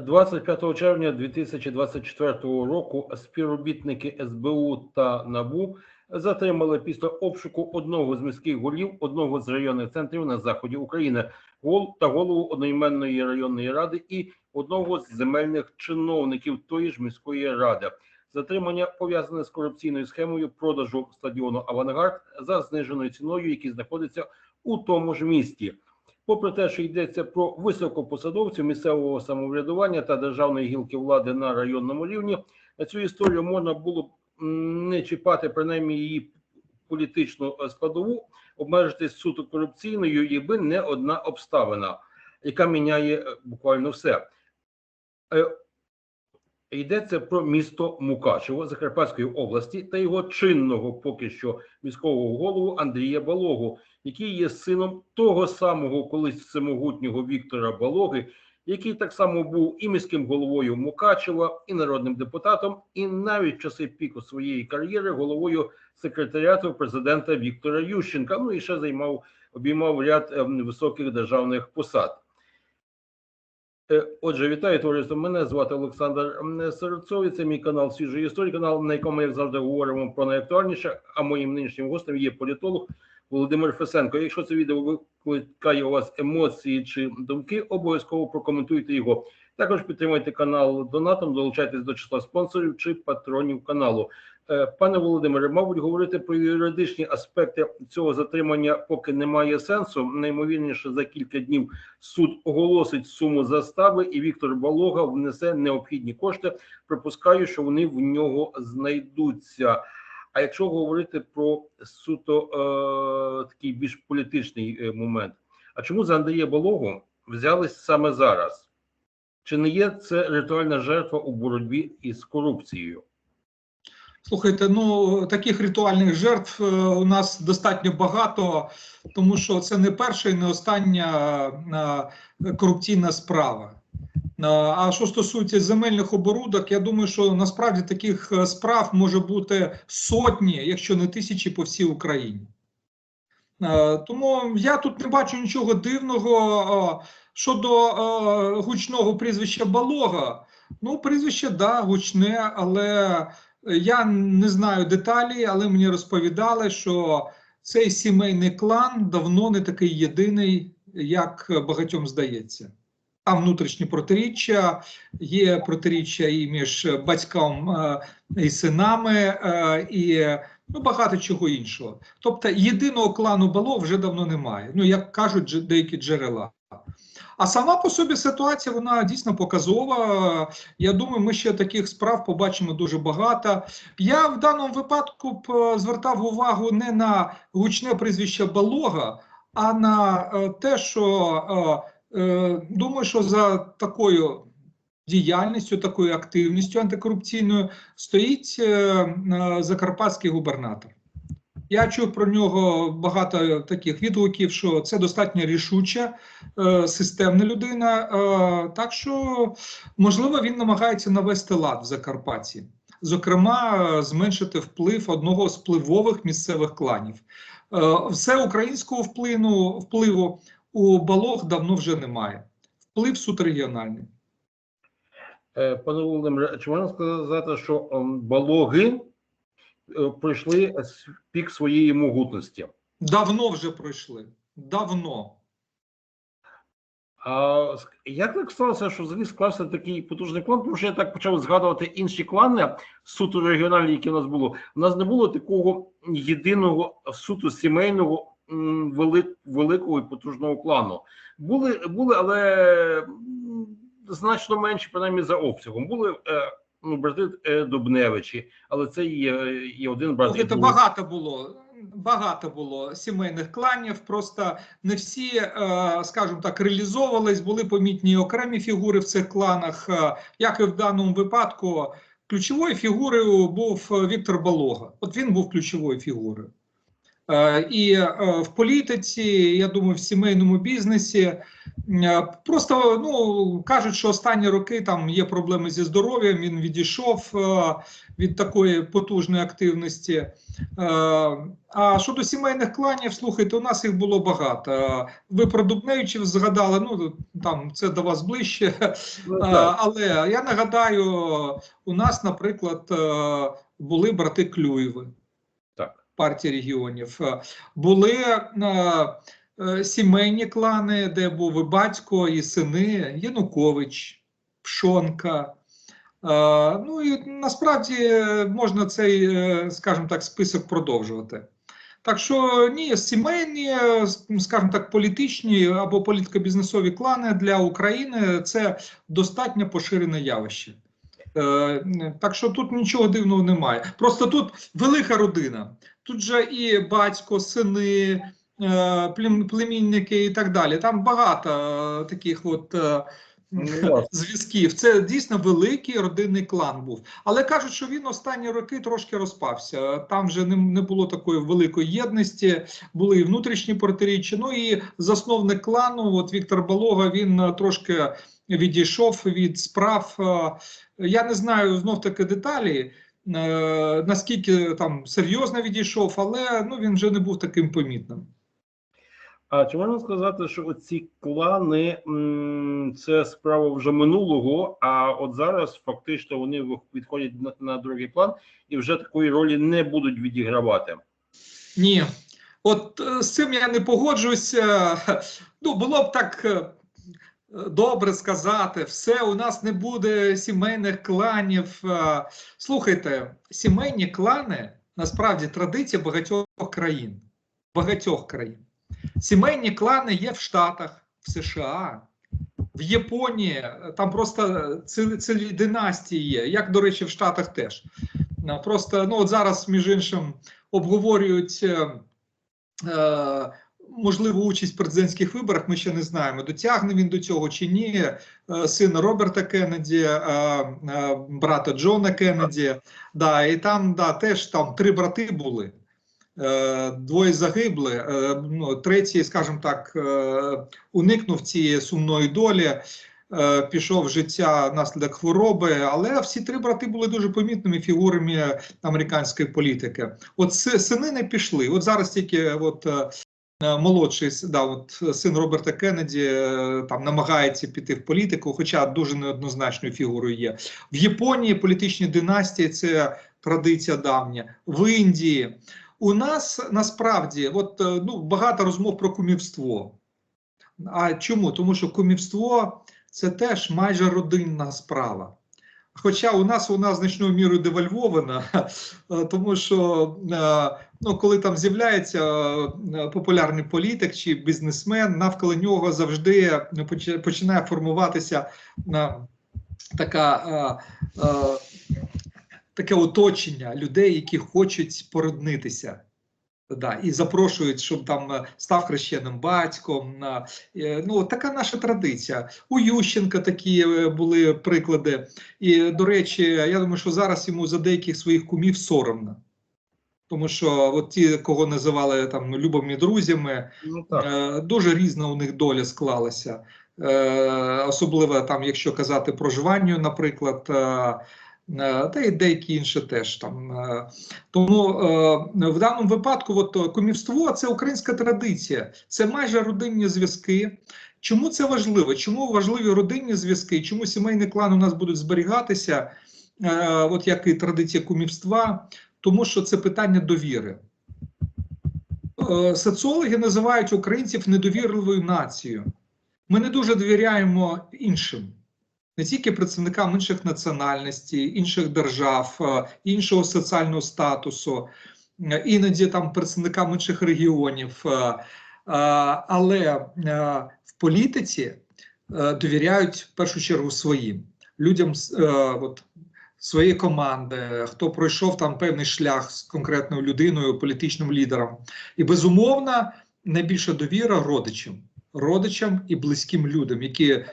25 червня 2024 року співробітники СБУ та НАБУ затримали після обшуку одного з міських голів одного з районних центрів на заході України та голову одноіменної районної ради і одного з земельних чиновників тої ж міської ради. Затримання пов'язане з корупційною схемою продажу стадіону Авангард за зниженою ціною, який знаходиться у тому ж місті. Попри те, що йдеться про високопосадовців місцевого самоврядування та державної гілки влади на районному рівні, цю історію можна було б не чіпати принаймні її політичну е, складову, обмежитись суто корупційною, якби не одна обставина, яка міняє е, буквально все. Е, Йдеться про місто Мукачево Закарпатської області та його чинного поки що міського голову Андрія Балогу, який є сином того самого колись всемогутнього Віктора Балоги, який так само був і міським головою Мукачева, і народним депутатом, і навіть в часи піку своєї кар'єри головою секретаріату президента Віктора Ющенка. Ну і ще займав обіймав ряд ем, високих державних посад. Е, Отже, вітаю товариство. Мене звати Олександр Серцов. Це мій канал Свіжої історії, канал, на якому, як завжди, говоримо про найактуальніше. А моїм нинішнім гостем є політолог Володимир Фесенко. Якщо це відео викликає у вас емоції чи думки, обов'язково прокоментуйте його. Також підтримуйте канал донатом, долучайтесь до числа спонсорів чи патронів каналу. Е, Пане Володимире, мабуть, говорити про юридичні аспекти цього затримання поки немає сенсу. Наймовірніше за кілька днів суд оголосить суму застави, і Віктор Балога внесе необхідні кошти. Припускаю, що вони в нього знайдуться. А якщо говорити про суто е, такий більш політичний е, момент, а чому за Андрія Балогу взялись саме зараз? Чи не є це ритуальна жертва у боротьбі із корупцією? Слухайте, ну таких ритуальних жертв е, у нас достатньо багато, тому що це не перша і не остання е, корупційна справа. Е, А що стосується земельних оборудок, я думаю, що насправді таких е, справ може бути сотні, якщо не тисячі по всій Україні. Е, Тому я тут не бачу нічого дивного щодо гучного прізвища Балога. Ну, прізвище да, гучне, але я не знаю деталі, але мені розповідали, що цей сімейний клан давно не такий єдиний, як багатьом здається. Там внутрішні протиріччя, є протиріччя і між батьком е, і синами, е, і ну, багато чого іншого. Тобто єдиного клану Бало вже давно немає. Ну, як кажуть деякі джерела. А сама по собі ситуація вона дійсно показова. Я думаю, ми ще таких справ побачимо дуже багато. Я в даному випадку б е, звертав увагу не на гучне прізвище Балога, а на е, те, що е, е, думаю, що за такою діяльністю, такою активністю антикорупційною стоїть е, е, закарпатський губернатор. Я чув про нього багато таких відгуків, що це достатньо рішуча, е, системна людина. Е, так що, можливо, він намагається навести лад в Закарпатті. Зокрема, е, зменшити вплив одного з впливових місцевих кланів. Е, все українського вплину, впливу у Балог давно вже немає. Вплив суто регіональний. Е, Пане Володимире, чи можна сказати, що ем, балоги е, пройшли пік своєї могутності? Давно вже пройшли. Давно. А як так сталося, що взагалі склався такий потужний клан? Тому що я так почав згадувати інші клани суто регіональні, які у нас було. У нас не було такого єдиного суто сімейного велик, великого і потужного клану. Були, були, але значно менші, принаймні за обсягом. Були е, ну, брати е, Дубневичі, але це є, є один брат. Слухайте, багато було. Багато було сімейних кланів, просто не всі, е, скажімо так, реалізовувались, були помітні окремі фігури в цих кланах. Як і в даному випадку, ключовою фігурою був Віктор Балога. От він був ключовою фігурою. Е, І е, в політиці, я думаю, в сімейному бізнесі е, просто ну кажуть, що останні роки там є проблеми зі здоров'ям. Він відійшов від такої потужної активності. А щодо сімейних кланів, слухайте, у нас їх було багато. Ви про Дубневичів згадали. Ну там це до вас ближче. Ну, Але я нагадаю, у нас, наприклад, були брати Клюєви. Партії регіонів, Е, були е, е, сімейні клани, де був і батько, і сини, Янукович, Пшонка. Ну і насправді можна цей, скажімо так, список продовжувати. Так що ні, сімейні, скажімо так, політичні або політико-бізнесові клани для України це достатньо поширене явище. Так що тут нічого дивного немає. Просто тут велика родина. Тут же і батько, сини, е, племінники і так далі. Там багато е, таких от. е, Ну, зв'язків. Це дійсно великий родинний клан був. Але кажуть, що він останні роки трошки розпався. Там вже не, було такої великої єдності, були і внутрішні протиріччя. Ну і засновник клану, от Віктор Балога, він трошки відійшов від справ. Я не знаю знов таки деталі. Е, Наскільки там серйозно відійшов, але ну він вже не був таким помітним. А чи можна сказати, що ці клани це справа вже минулого, а от зараз фактично вони відходять на, на другий план і вже такої ролі не будуть відігравати. Ні, от е, з цим я не погоджуюся. Ну, було б так е, добре сказати, все, у нас не буде сімейних кланів. Е, Слухайте, сімейні клани насправді традиція багатьох країн. Багатьох країн. Сімейні клани є в Штатах, в США, в Японії. Там просто цілі, цілі династії є, як, до речі, в Штатах теж. Е, Просто ну, от зараз, між іншим, обговорюють е, е, можливу участь в президентських виборах. Ми ще не знаємо, дотягне він до цього чи ні. Е, сина Роберта Кеннеді, е, е, брата Джона Кеннеді. Да, і там да, теж там три брати були. Двоє загибли, ну, третій, скажімо так, уникнув цієї сумної долі, пішов в життя внаслідок хвороби, але всі три брати були дуже помітними фігурами американської політики. От сини не пішли. От зараз тільки от, молодший да, от, е, син Роберта Кеннеді е, там намагається піти в політику, хоча дуже неоднозначною фігурою є. В Японії політичні династії це традиція давня. В Індії. У нас насправді от, е, ну, багато розмов про кумівство. А чому? Тому що кумівство це теж майже родинна справа. Хоча у нас вона значною мірою девальвована, е, тому що е, ну, коли там з'являється е, популярний політик чи бізнесмен, навколо нього завжди е, поч- починає формуватися е, така. Таке оточення людей, які хочуть породнитися. Да, і запрошують, щоб там став хрещеним батьком. Ну, така наша традиція. У Ющенка такі були приклади. І, до речі, я думаю, що зараз йому за деяких своїх кумів соромно. Тому що от ті, кого називали там любими друзями, Ну. Е, Дуже різна у них доля склалася. Е, Особливо там, якщо казати про Жванню, наприклад, е, е, та й деякі інші теж там. Тому в даному випадку, от кумівство це українська традиція, це майже родинні зв'язки. Чому це важливо? Чому важливі родинні зв'язки? Чому сімейний клан у нас будуть зберігатися, от як і традиція кумівства? Тому що це питання довіри. Е, Соціологи називають українців недовірливою нацією. Ми не дуже довіряємо іншим, не тільки представникам інших національностей, інших держав, е, іншого соціального статусу, е, іноді там представникам інших регіонів. Але в політиці довіряють в першу чергу своїм людям от, своєї команди, хто пройшов там певний шлях з конкретною людиною, політичним лідером. І безумовно, найбільша довіра родичам, родичам і близьким людям, які е,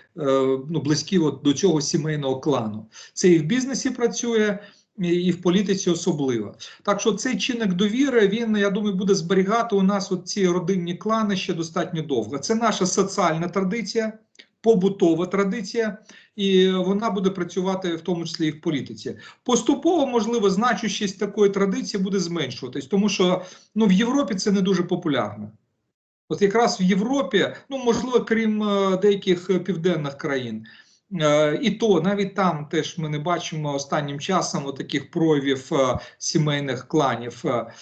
ну, близькі от до цього сімейного клану. Це і в бізнесі працює. і в політиці особливо. Так що цей чинник довіри, він, я думаю, буде зберігати у нас от ці родинні клани ще достатньо довго. Це наша соціальна традиція, побутова традиція, і вона буде працювати в тому числі і в політиці. Поступово, можливо, значущість такої традиції буде зменшуватись, тому що ну, в Європі це не дуже популярно. От якраз в Європі, ну можливо, крім е, деяких е, південних країн, і то навіть там теж ми не бачимо останнім часом таких проявів е, сімейних кланів. Е,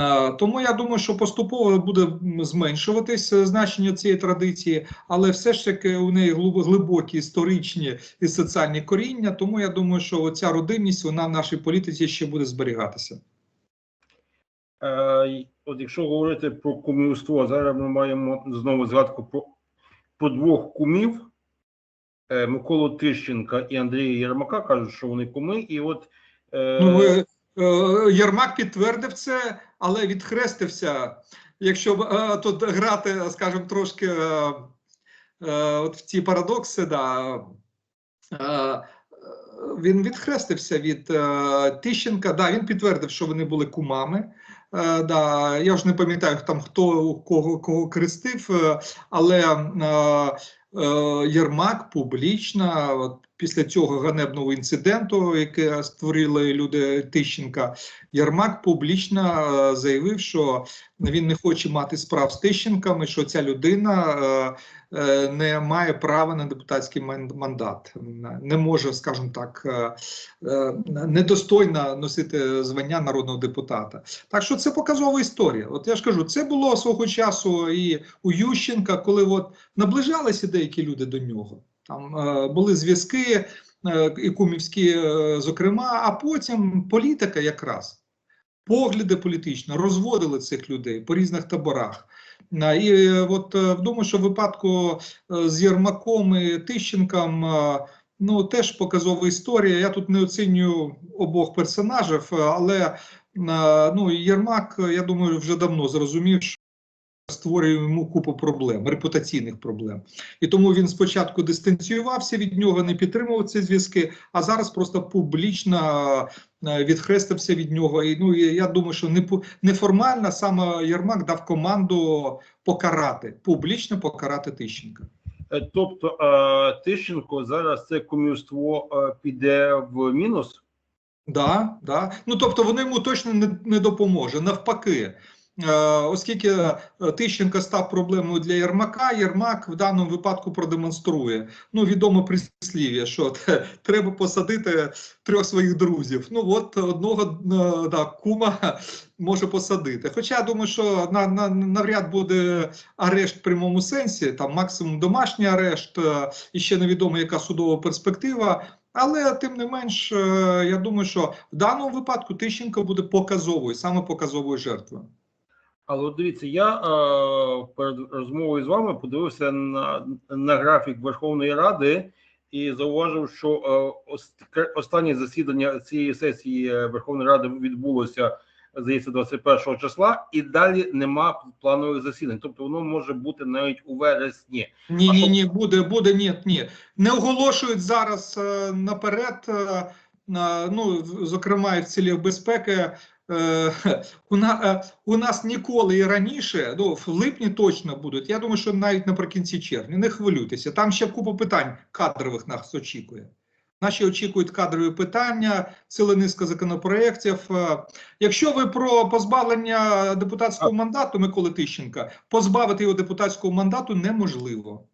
е, Тому я думаю, що поступово буде зменшуватись е, значення цієї традиції, але все ж таки у неї глиб- глибокі історичні і соціальні коріння. Тому я думаю, що ця родинність вона в нашій політиці ще буде зберігатися. Е, От якщо говорити про кумівство, зараз ми маємо знову згадку про, про двох кумів е, Миколу Тищенка і Андрія Єрмака кажуть, що вони куми, і от е, Ну, е, е, Єрмак підтвердив це, але відхрестився. Якщо е, тут грати, скажімо, трошки е, е, от в ці парадокси, да, е, він відхрестився від е, Тищенка. Да, він підтвердив, що вони були кумами. Е, да, я ж не пам'ятаю там хто кого кого крестив, е, але е, е, Єрмак публічно, після цього ганебного інциденту, яке створили люди Тищенка, Єрмак публічно е, заявив, що він не хоче мати справ з Тищенками, що ця людина е, е, не має права на депутатський мандат, не може, скажімо так, недостойно носити звання народного депутата. Так що це показова історія. От я ж кажу, це було свого часу і у Ющенка, коли от наближалися деякі люди до нього. Там е, були зв'язки е, і кумівські, е, зокрема, а потім політика якраз. Погляди політичні розводили цих людей по різних таборах. І от думаю, що в випадку з Єрмаком і Тищенком ну, теж показова історія. Я тут не оцінюю обох персонажів, але ну, Єрмак, я думаю, вже давно зрозумів, створює йому купу проблем, репутаційних проблем. І тому він спочатку дистанціювався від нього, не підтримував ці зв'язки, а зараз просто публічно е, відхрестився від нього. І ну я думаю, що не неформально саме Єрмак дав команду покарати, публічно покарати Тищенка. е, тобто е, Тищенко зараз це кумівство е, піде в мінус. Да, да. Ну тобто вони йому точно не, не допоможе. Навпаки, оскільки е, Тищенко став проблемою для Єрмака, Єрмак в даному випадку продемонструє ну відоме прислів'я, що треба посадити трьох своїх друзів. Ну от одного е, да, кума може посадити. Хоча я думаю, що на, на навряд буде арешт в прямому сенсі, там максимум домашній арешт, е, і ще невідомо, яка судова перспектива. Але тим не менш, е, я думаю, що в даному випадку Тищенко буде показовою, саме показовою жертвою. Але от дивіться, я е, перед розмовою з вами подивився на, на графік Верховної Ради і зауважив, що е, останнє засідання цієї сесії е, Верховної Ради відбулося, здається, 21 числа, і далі нема планових засідань. Тобто воно може бути навіть у вересні. Ні, А ні, ні, буде, буде, ні, ні. Не оголошують зараз е, наперед. е, е, ну, зокрема, і в цілях безпеки. Е, у, на, е, у нас ніколи і раніше, ну в липні точно будуть. Я думаю, що навіть наприкінці червня. Не хвилюйтеся. Там ще купа питань кадрових нас очікує. Наші очікують кадрові питання, ціла низка законопроєктів. Е, Якщо ви про позбавлення депутатського мандату Миколи Тищенка, позбавити його депутатського мандату неможливо.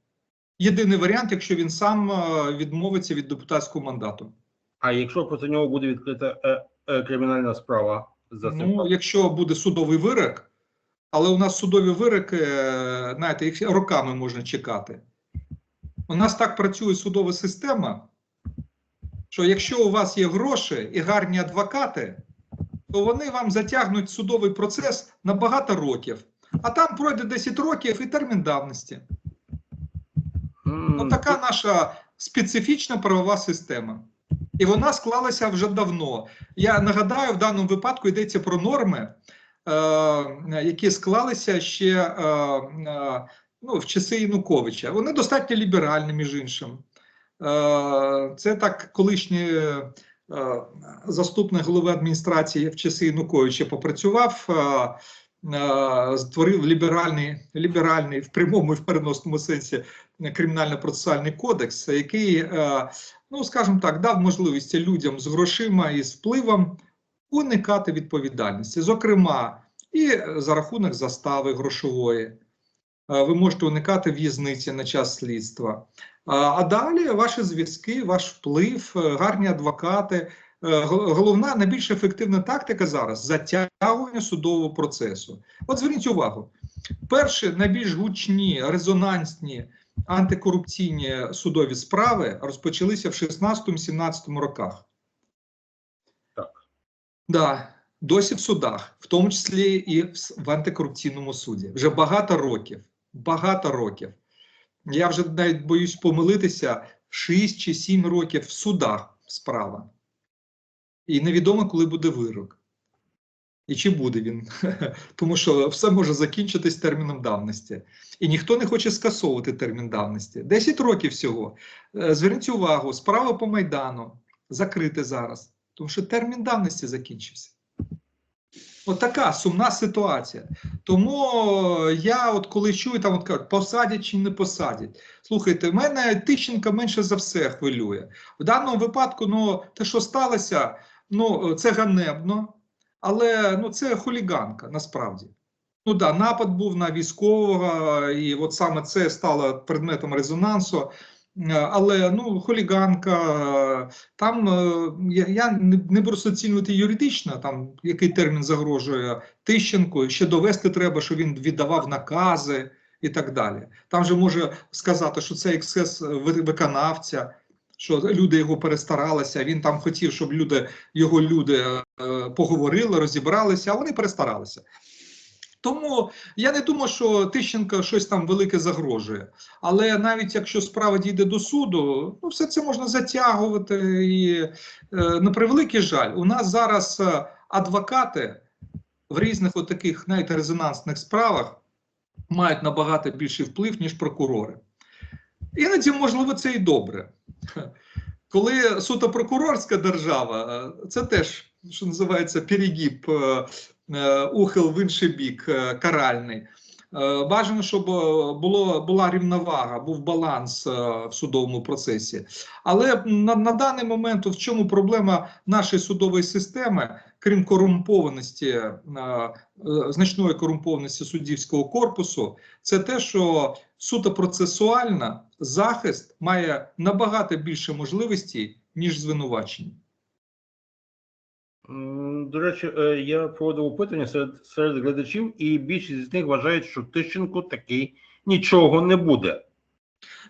Єдиний варіант, якщо він сам відмовиться від депутатського мандату. А якщо проти нього буде відкрита е, е, кримінальна справа за цим Ну, якщо буде судовий вирок, але у нас судові вироки, е, знаєте, їх роками можна чекати. У нас так працює судова система, що якщо у вас є гроші і гарні адвокати, то вони вам затягнуть судовий процес на багато років. А там пройде 10 років і термін давності. М, Ну, така наша специфічна правова система. І вона склалася вже давно. Я нагадаю, в даному випадку йдеться про норми, е, які склалися ще е, е, ну, в часи Януковича. Вони достатньо ліберальні, між іншим. Е, це так колишні е, заступник голови адміністрації в часи Януковича попрацював, е, е, створив ліберальний, ліберальний в прямому і в переносному сенсі кримінально-процесуальний кодекс, який, е, ну скажімо так, дав можливість людям з грошима і з впливом уникати відповідальності, зокрема, і за рахунок застави грошової. Е, Ви можете уникати в'язниці на час слідства. А, далі ваші зв'язки, ваш вплив, е, гарні адвокати. Е, Головна найбільш ефективна тактика зараз затягування судового процесу. От зверніть увагу: перші найбільш гучні, резонансні антикорупційні судові справи розпочалися в 16-17 роках. Так. Да, досі в судах, в тому числі і в, антикорупційному суді. Вже багато років. Багато років. Я вже навіть боюсь помилитися 6 чи 7 років в судах справа. І невідомо, коли буде вирок. І чи буде він. Тому що все може закінчитись терміном давності. І ніхто не хоче скасовувати термін давності. 10 років всього. Е, Зверніть увагу, справа по Майдану закрита зараз, тому що термін давності закінчився. От така сумна ситуація. Тому е, я, от коли чую, там от кажуть, посадять чи не посадять. Слухайте, мене Тищенка менше за все хвилює. В даному випадку, ну, те, що сталося, ну, це ганебно, але ну, це хуліганка насправді. Ну да, напад був на військового, і от саме це стало предметом резонансу. Е, Але ну, хуліганка, там е, я, я не, буду оцінювати юридично, там який термін загрожує Тищенку, ще довести треба, що він віддавав накази і так далі. Там же може сказати, що це ексцес ви- виконавця, що люди його перестаралися. Він там хотів, щоб люди, його люди е, поговорили, розібралися, а вони перестаралися. Тому я не думаю, що Тищенко щось там велике загрожує. Але навіть якщо справа дійде до суду, ну все це можна затягувати. І е, на превеликий жаль, у нас зараз е, адвокати в різних отаких навіть резонансних справах мають набагато більший вплив, ніж прокурори. Іноді, можливо, це і добре. Коли суто прокурорська держава, е, це теж, що називається, перегіб, е, е, ухил в інший бік, каральний. Бажано, щоб було, була рівновага, був баланс в судовому процесі. Але на, на даний момент в чому проблема нашої судової системи, крім корумпованості, значної корумпованості суддівського корпусу, це те, що суто процесуально захист має набагато більше можливостей, ніж звинувачення. До речі, е, я проводив опитування серед, серед глядачів, і більшість з них вважають, що Тищенко таки нічого не буде.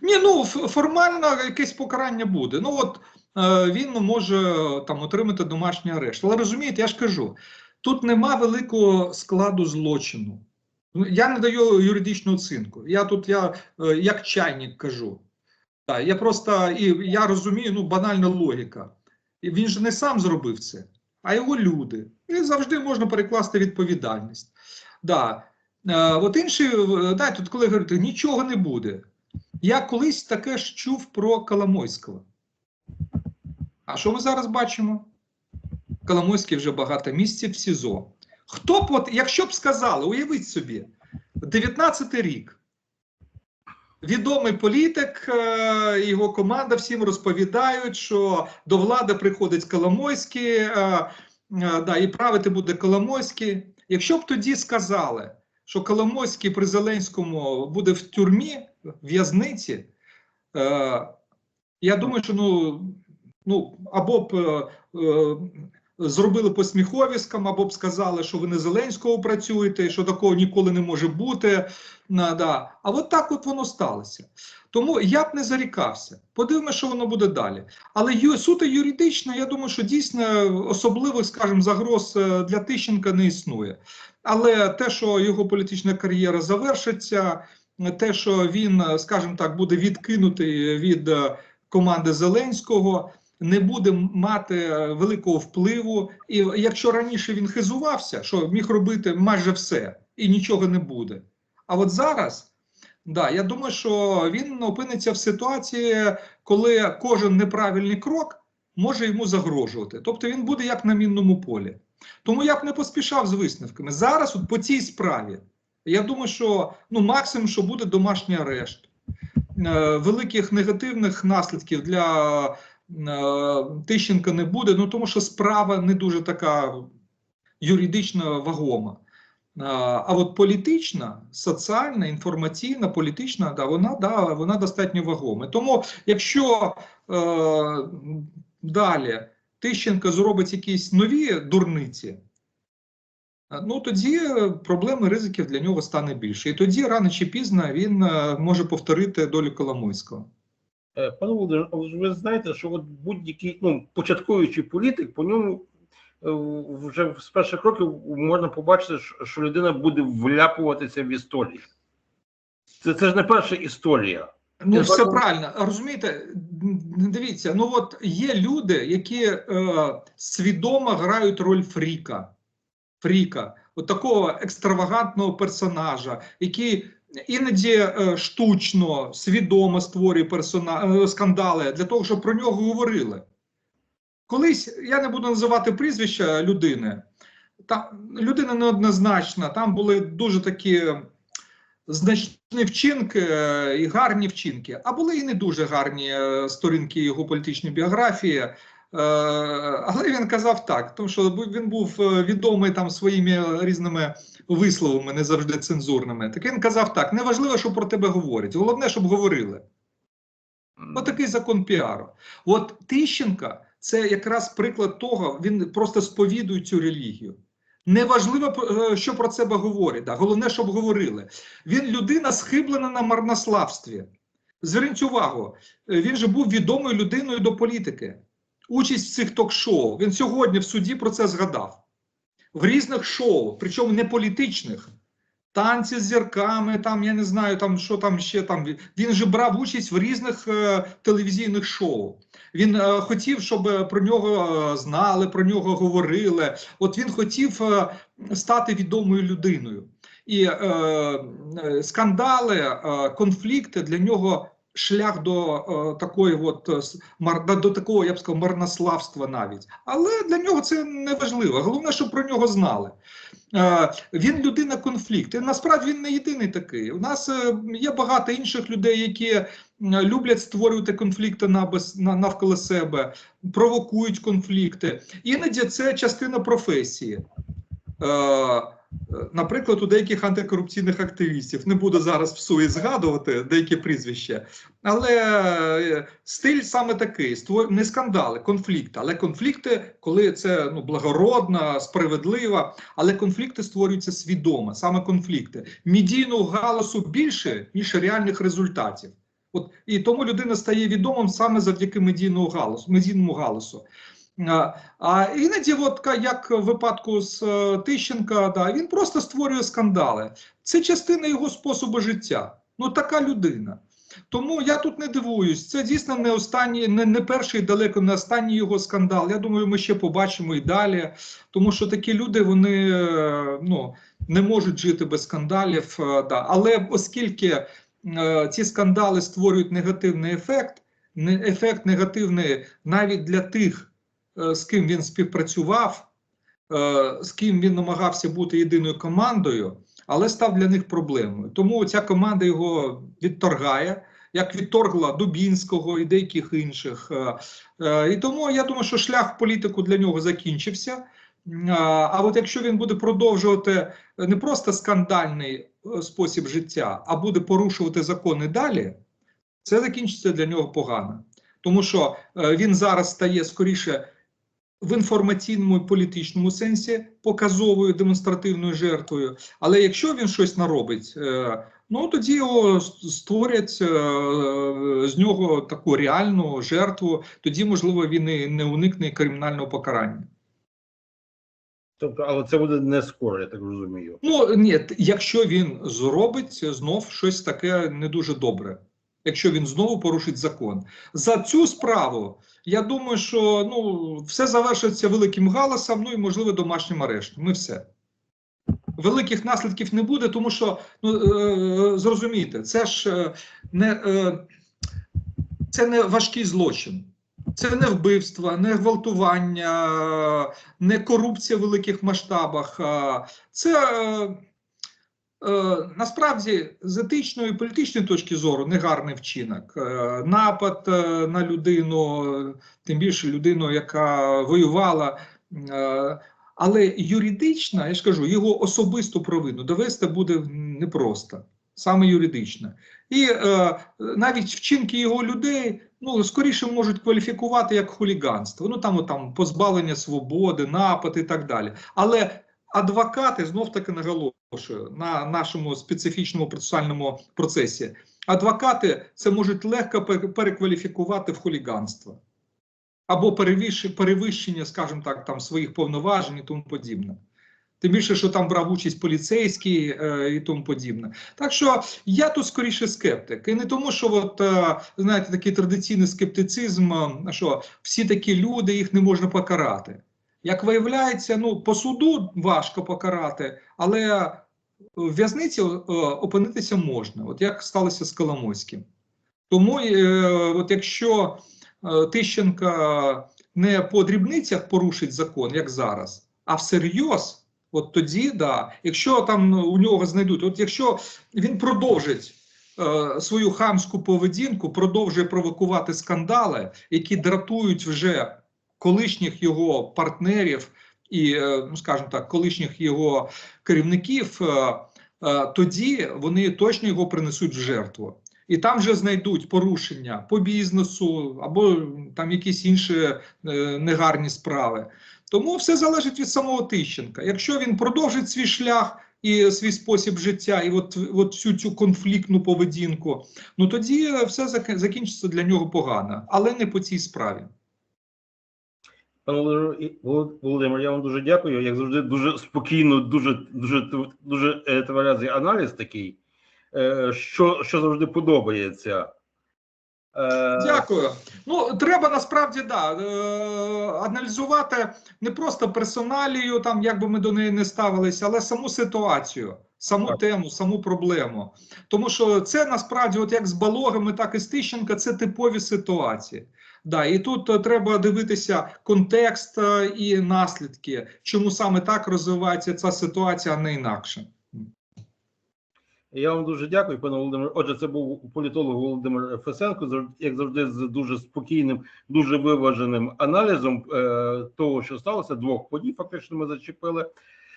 Ні, ну формально якесь покарання буде. Ну от е, він може е, там отримати домашній арешт. Але розумієте, я ж кажу, тут нема великого складу злочину. Ну, Я не даю юридичну оцінку. Я тут я е, як чайник кажу. Я просто і я розумію, ну банальна логіка. Він же не сам зробив це, а його люди. І завжди можна перекласти відповідальність. Да. Е, от інші, е, да, тут коли говорите, нічого не буде. Я колись таке ж чув про Коломойського. А що ми зараз бачимо? Коломойський вже багато місяців в СІЗО. Хто б, от, якщо б сказали, уявіть собі, 19-й рік. Відомий політик, е, його команда всім розповідають, що до влади приходить Коломойський, е, е, да, і правити буде Коломойський. Якщо б тоді сказали, що Коломойський при Зеленському буде в тюрмі, в'язниці, я думаю, що ну, ну або б зробили посміховіском, або б сказали, що ви не Зеленського працюєте, що такого ніколи не може бути. На, да. А от так от воно сталося. Тому я б не зарікався. Подивимося, що воно буде далі. Але ю, суто юридично, я думаю, що дійсно особливих, скажімо, загроз е, для Тищенка не існує. Але те, що його політична кар'єра завершиться, те, що він, е, скажімо так, буде відкинутий від е, команди Зеленського, не буде мати е, великого впливу. І якщо раніше він хизувався, що міг робити майже все і нічого не буде. А от зараз, да, я думаю, що він опиниться в ситуації, коли кожен неправильний крок може йому загрожувати. Тобто він буде як на мінному полі. Тому я б не поспішав з висновками. Зараз, от по цій справі, я думаю, що ну максимум, що буде домашній арешт. Е, великих негативних наслідків для Тищенка не буде, ну тому що справа не дуже така юридично вагома. А, а от політична, соціальна, інформаційна, політична, да, вона, да, вона достатньо вагома. Тому, якщо е, далі Тищенко зробить якісь нові дурниці, ну тоді проблеми ризиків для нього стане більше. І тоді рано чи пізно він е, може повторити долю Коломойського. Е, Пане Володимире, ви знаєте, що от будь-який ну, початковуючий політик, по ньому е, вже з перших років можна побачити, що людина буде вляпуватися в історію. Це, це ж не перша історія. Ну, Я все бачу- правильно. Розумієте, дивіться, ну от є люди, які е, свідомо грають роль фріка. Фріка, от такого екстравагантного персонажа, який іноді е, штучно, свідомо створює персона, е, скандали для того, щоб про нього говорили. Колись я не буду називати прізвища людини. Там людина неоднозначна, там були дуже такі значні вчинки е, і гарні вчинки, а були і не дуже гарні сторінки його політичної біографії. Але він казав так, тому що він був відомий там своїми різними висловами, не завжди цензурними. Так він казав так: неважливо, що про тебе говорять, головне, щоб говорили. Отакий закон піару. От Тищенка це якраз приклад того, він просто сповідує цю релігію. Неважливо, е, що про себе говорять. Да. Головне, щоб говорили. Він людина схиблена на марнославстві. Зверніть увагу, е, він же був відомою людиною до політики. Участь в цих ток-шоу. Він сьогодні в суді про це згадав. В різних шоу, причому не політичних. Танці з зірками, там я не знаю, там що там ще там. Він же брав участь в різних е, телевізійних шоу. Він е, хотів, щоб про нього е, знали, про нього говорили. От він хотів е, стати відомою людиною. І е, е, скандали, е, конфлікти для нього шлях до е, такої, от е, мар, до, такого, я б сказав, марнославства навіть. Але для нього це не важливо. Головне, щоб про нього знали. Е, він людина конфлікту. І насправді він не єдиний такий. У нас е, є багато інших людей, які е, люблять створювати конфлікти на, без- на, навколо себе, провокують конфлікти. Іноді це частина професії. Е, Наприклад, у деяких антикорупційних активістів не буду зараз в суї згадувати деякі прізвища, але е, стиль саме такий: не скандали, конфлікти, але конфлікти, коли це ну благородно, справедливо, але конфлікти створюються свідомо, саме конфлікти. Медійного галасу більше ніж реальних результатів. От і тому людина стає відомим саме завдяки медійному галасу, медійному галасу. А, іноді, от як в випадку з е, Тищенка, да, він просто створює скандали. Це частина його способу життя. Ну така людина. Тому я тут не дивуюсь. Це дійсно не останній, не, не перший, далеко не останній його скандал. Я думаю, ми ще побачимо і далі. Тому що такі люди вони е, ну, не можуть жити без скандалів. е, Да. Але оскільки ці скандали створюють негативний ефект, ефект негативний навіть для тих з ким він співпрацював, е, з ким він намагався бути єдиною командою, але став для них проблемою. Тому ця команда його відторгає, як відторгла Дубінського і деяких інших. Е, е, І тому я думаю, що шлях в політику для нього закінчився. А от якщо він буде продовжувати не просто скандальний е, спосіб життя, а буде порушувати закони далі, це закінчиться для нього погано. Тому що е, він зараз стає скоріше в інформаційному і політичному сенсі показовою демонстративною жертвою. Але якщо він щось наробить, е, ну тоді його створять е, з нього таку реальну жертву. Тоді, можливо, він і не уникне кримінального покарання. Тобто, але це буде не скоро, я так розумію. Ну ні, якщо він зробить знов щось таке не дуже добре, якщо він знову порушить закон за цю справу, я думаю, що ну все завершиться великим галасом, ну і можливо домашнім арештом. Ми все. Великих наслідків не буде, тому що ну е, зрозумійте, це ж е, не е, це не важкий злочин. Це не вбивство, не гвалтування, не корупція в великих масштабах. Це е, насправді з етичної і політичної точки зору негарний вчинок. Е, Напад е, на людину, е, тим більше людину, яка воювала. е, Але юридично, я ж кажу, його особисту провину довести буде непросто, саме юридично. І е, навіть вчинки його людей ну, скоріше можуть кваліфікувати як хуліганство. Ну там, там позбавлення свободи, напад і так далі. Але адвокати знов таки наголошую на нашому специфічному процесуальному процесі. Адвокати це можуть легко перекваліфікувати в хуліганство або перевищення, скажімо так, там своїх повноважень і тому подібне. Тим більше, що там брав участь поліцейський е, і тому подібне. Так що я тут скоріше скептик. І не тому, що от, е, знаєте, такий традиційний скептицизм, е, що всі такі люди, їх не можна покарати. Як виявляється, ну по суду важко покарати, але в в'язниці е, опинитися можна, от як сталося з Коломойським. Тому, е, от якщо е, Тищенка не по дрібницях порушить закон, як зараз, а всерйоз, от тоді, да, якщо там у нього знайдуть, от якщо він продовжить е, свою хамську поведінку, продовжує провокувати скандали, які дратують вже колишніх його партнерів і, е, ну скажімо так, колишніх його керівників, е, е, тоді вони точно його принесуть в жертву. І там вже знайдуть порушення по бізнесу або там якісь інші негарні справи. Тому все залежить від самого Тищенка. Якщо він продовжить свій шлях і свій спосіб життя, і от, от всю цю конфліктну поведінку, ну тоді все закінчиться для нього погано, але не по цій справі. Пане Володимир, я вам дуже дякую. Як завжди, дуже спокійно, дуже дуже дуже е, тверезий аналіз такий, е, що, що завжди подобається. Е, Дякую. Ну треба насправді да аналізувати не просто персоналію, там як би ми до неї не ставилися, але саму ситуацію, саму Так. тему, саму проблему. Тому що це насправді, от як з Балогами, так і з Тищенка, це типові ситуації. Да, і тут е, треба дивитися контекст е, і наслідки, чому саме так розвивається ця ситуація, а не інакше. Я вам дуже дякую, пане Володимир. Отже, це був політолог Володимир Фесенко, як завжди, з дуже спокійним, дуже виваженим аналізом е, того, що сталося. Двох подій фактично ми зачепили.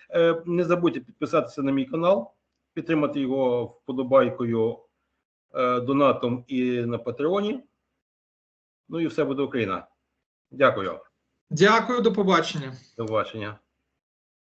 Е, не забудьте підписатися на мій канал, підтримати його вподобайкою, е, донатом і на Патреоні. Ну і все буде Україна. Дякую. Дякую, до побачення. До побачення.